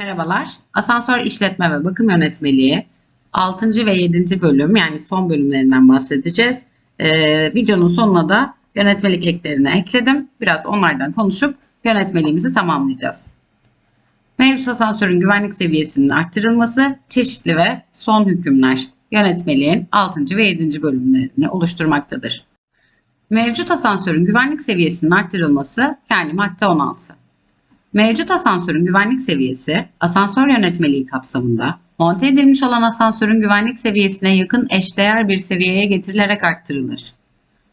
Merhabalar. Asansör işletme ve bakım yönetmeliği 6. ve 7. bölüm yani son bölümlerinden bahsedeceğiz. Ee, videonun sonuna da yönetmelik eklerini ekledim. Biraz onlardan konuşup yönetmeliğimizi tamamlayacağız. Mevcut asansörün güvenlik seviyesinin arttırılması, çeşitli ve son hükümler yönetmeliğin 6. ve 7. bölümlerini oluşturmaktadır. Mevcut asansörün güvenlik seviyesinin arttırılması yani madde 16. Mevcut asansörün güvenlik seviyesi, asansör yönetmeliği kapsamında monte edilmiş olan asansörün güvenlik seviyesine yakın eşdeğer bir seviyeye getirilerek arttırılır.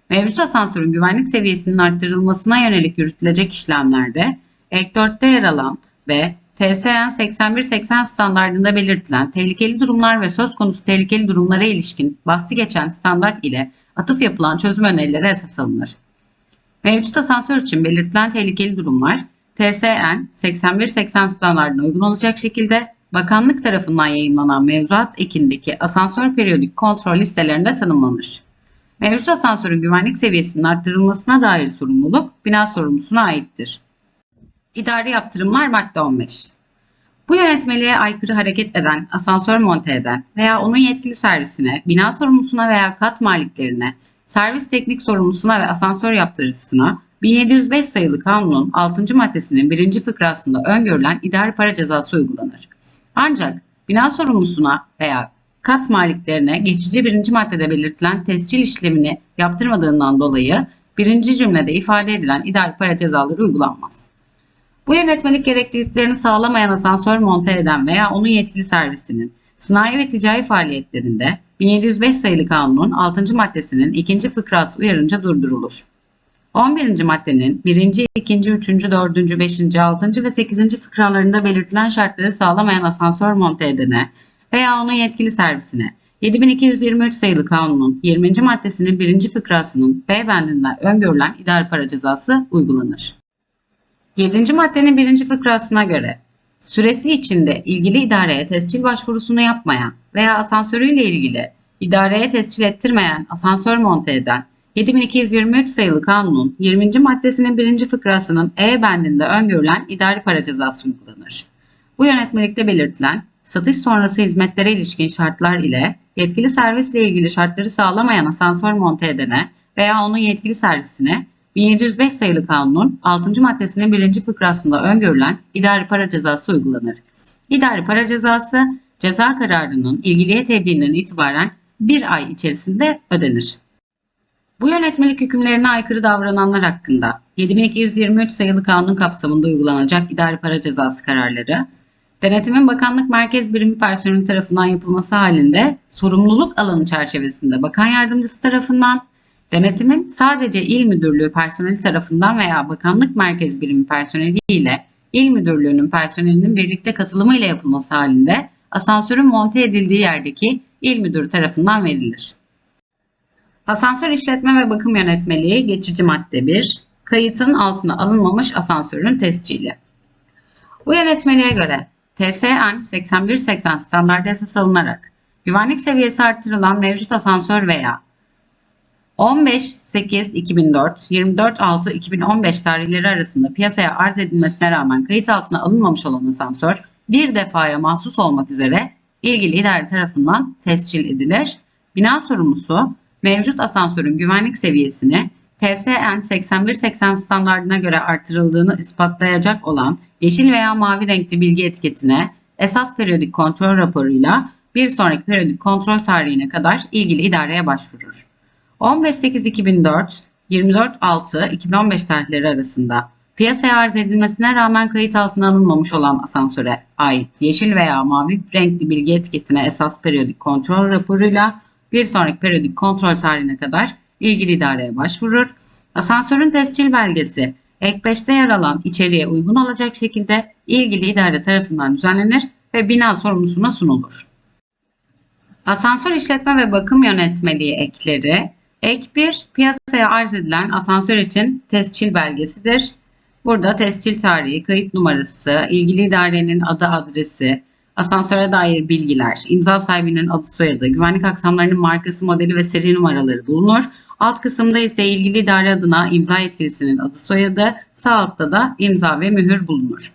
Mevcut asansörün güvenlik seviyesinin arttırılmasına yönelik yürütülecek işlemlerde ek 4'te yer alan ve TSN 8180 standartında belirtilen tehlikeli durumlar ve söz konusu tehlikeli durumlara ilişkin bahsi geçen standart ile atıf yapılan çözüm önerileri esas alınır. Mevcut asansör için belirtilen tehlikeli durumlar TSN 8180 standartına uygun olacak şekilde bakanlık tarafından yayınlanan mevzuat ekindeki asansör periyodik kontrol listelerinde tanımlanır. Mevcut asansörün güvenlik seviyesinin arttırılmasına dair sorumluluk bina sorumlusuna aittir. İdari yaptırımlar madde 15. Bu yönetmeliğe aykırı hareket eden, asansör monte eden veya onun yetkili servisine, bina sorumlusuna veya kat maliklerine, servis teknik sorumlusuna ve asansör yaptırıcısına 1705 sayılı kanunun 6. maddesinin 1. fıkrasında öngörülen idari para cezası uygulanır. Ancak bina sorumlusuna veya kat maliklerine geçici birinci maddede belirtilen tescil işlemini yaptırmadığından dolayı birinci cümlede ifade edilen idari para cezaları uygulanmaz. Bu yönetmelik gerekliliklerini sağlamayan asansör monte eden veya onun yetkili servisinin sanayi ve ticari faaliyetlerinde 1705 sayılı kanunun 6. maddesinin 2. fıkrası uyarınca durdurulur. 11. maddenin 1. 2. 3. 4. 5. 6. ve 8. fıkralarında belirtilen şartları sağlamayan asansör monte edene veya onun yetkili servisine 7223 sayılı kanunun 20. maddesinin 1. fıkrasının B bendinden öngörülen idari para cezası uygulanır. 7. maddenin 1. fıkrasına göre süresi içinde ilgili idareye tescil başvurusunu yapmayan veya asansörüyle ilgili idareye tescil ettirmeyen asansör monte eden 7223 sayılı kanunun 20. maddesinin 1. fıkrasının E bendinde öngörülen idari para cezası uygulanır. Bu yönetmelikte belirtilen satış sonrası hizmetlere ilişkin şartlar ile yetkili servisle ilgili şartları sağlamayan asansör monte edene veya onun yetkili servisine 1705 sayılı kanunun 6. maddesinin 1. fıkrasında öngörülen idari para cezası uygulanır. İdari para cezası ceza kararının ilgiliye tebliğinden itibaren bir ay içerisinde ödenir. Bu yönetmelik hükümlerine aykırı davrananlar hakkında 7223 sayılı kanun kapsamında uygulanacak idari para cezası kararları, denetimin bakanlık merkez birimi personeli tarafından yapılması halinde sorumluluk alanı çerçevesinde bakan yardımcısı tarafından, denetimin sadece il müdürlüğü personeli tarafından veya bakanlık merkez birimi personeli ile il müdürlüğünün personelinin birlikte katılımı ile yapılması halinde asansörün monte edildiği yerdeki il müdürü tarafından verilir. Asansör işletme ve bakım yönetmeliği geçici madde 1. Kayıtın altına alınmamış asansörün tescili. Bu yönetmeliğe göre TSN 8180 standartı esas alınarak güvenlik seviyesi artırılan mevcut asansör veya 15-8-2004, 24-6-2015 tarihleri arasında piyasaya arz edilmesine rağmen kayıt altına alınmamış olan asansör bir defaya mahsus olmak üzere ilgili idare tarafından tescil edilir. Bina sorumlusu mevcut asansörün güvenlik seviyesini TSN 8180 standartına göre artırıldığını ispatlayacak olan yeşil veya mavi renkli bilgi etiketine esas periyodik kontrol raporuyla bir sonraki periyodik kontrol tarihine kadar ilgili idareye başvurur. 15.8.2004, 24.6.2015 tarihleri arasında piyasaya arz edilmesine rağmen kayıt altına alınmamış olan asansöre ait yeşil veya mavi renkli bilgi etiketine esas periyodik kontrol raporuyla bir sonraki periyodik kontrol tarihine kadar ilgili idareye başvurur. Asansörün tescil belgesi ek 5'te yer alan içeriğe uygun olacak şekilde ilgili idare tarafından düzenlenir ve bina sorumlusuna sunulur. Asansör işletme ve bakım yönetmeliği ekleri Ek 1 piyasaya arz edilen asansör için tescil belgesidir. Burada tescil tarihi, kayıt numarası, ilgili idarenin adı adresi, asansöre dair bilgiler, imza sahibinin adı soyadı, güvenlik aksamlarının markası, modeli ve seri numaraları bulunur. Alt kısımda ise ilgili idare adına imza yetkilisinin adı soyadı, sağ altta da imza ve mühür bulunur.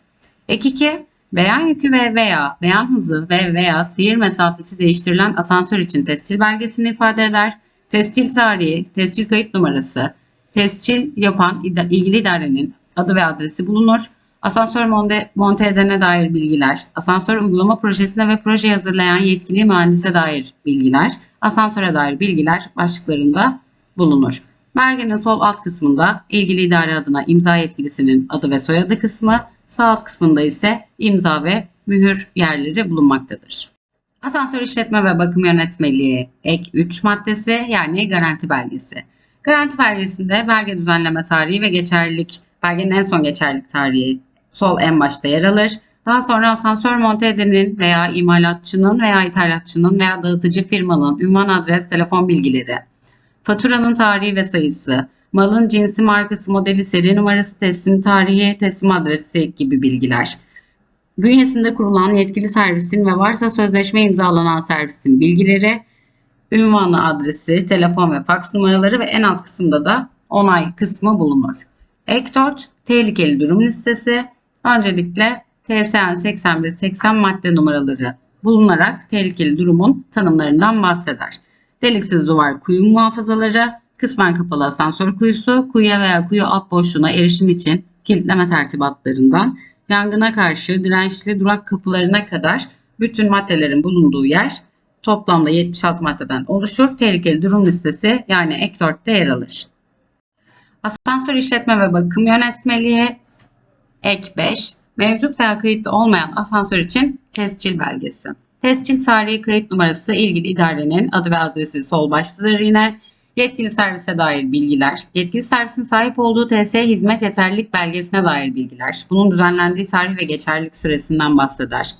Ek 2 Beyan yükü ve veya beyan hızı ve veya seyir mesafesi değiştirilen asansör için tescil belgesini ifade eder. Tescil tarihi, tescil kayıt numarası, tescil yapan ilgili idarenin adı ve adresi bulunur. Asansör monte, monte edene dair bilgiler, asansör uygulama projesine ve proje hazırlayan yetkili mühendise dair bilgiler, asansöre dair bilgiler başlıklarında bulunur. Belgenin sol alt kısmında ilgili idare adına imza yetkilisinin adı ve soyadı kısmı, sağ alt kısmında ise imza ve mühür yerleri bulunmaktadır. Asansör işletme ve bakım yönetmeliği ek 3 maddesi yani garanti belgesi. Garanti belgesinde belge düzenleme tarihi ve geçerlilik, belgenin en son geçerlilik tarihi sol en başta yer alır. Daha sonra asansör monte edenin veya imalatçının veya ithalatçının veya dağıtıcı firmanın ünvan adres, telefon bilgileri, faturanın tarihi ve sayısı, malın cinsi, markası, modeli, seri numarası, teslim tarihi, teslim adresi gibi bilgiler. Bünyesinde kurulan yetkili servisin ve varsa sözleşme imzalanan servisin bilgileri, ünvanı, adresi, telefon ve faks numaraları ve en alt kısımda da onay kısmı bulunur. Ek 4 tehlikeli durum listesi. Öncelikle TSN 8180 madde numaraları bulunarak tehlikeli durumun tanımlarından bahseder. Deliksiz duvar kuyu muhafazaları, kısmen kapalı asansör kuyusu, kuyuya veya kuyu alt boşluğuna erişim için kilitleme tertibatlarından, yangına karşı dirençli durak kapılarına kadar bütün maddelerin bulunduğu yer toplamda 76 maddeden oluşur. Tehlikeli durum listesi yani ek 4'te yer alır. Asansör işletme ve bakım yönetmeliği ek 5. Mevcut veya kayıtlı olmayan asansör için tescil belgesi. Tescil tarihi kayıt numarası ilgili idarenin adı ve adresi sol baştadır yine. Yetkili servise dair bilgiler, yetkili servisin sahip olduğu TS hizmet yeterlilik belgesine dair bilgiler, bunun düzenlendiği tarih ve geçerlilik süresinden bahseder.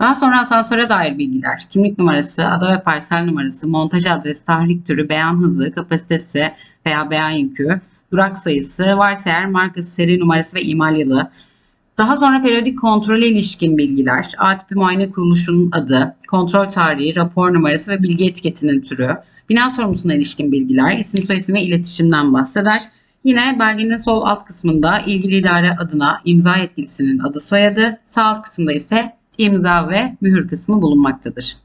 Daha sonra asansöre dair bilgiler, kimlik numarası, ada ve parsel numarası, montaj adresi, tahrik türü, beyan hızı, kapasitesi veya beyan yükü, durak sayısı, varsa eğer markası, seri numarası ve imal yılı. Daha sonra periyodik kontrole ilişkin bilgiler, A tipi muayene kuruluşunun adı, kontrol tarihi, rapor numarası ve bilgi etiketinin türü, bina sorumlusuna ilişkin bilgiler, isim soyisim ve iletişimden bahseder. Yine belgenin sol alt kısmında ilgili idare adına imza yetkilisinin adı soyadı, sağ alt kısımda ise imza ve mühür kısmı bulunmaktadır.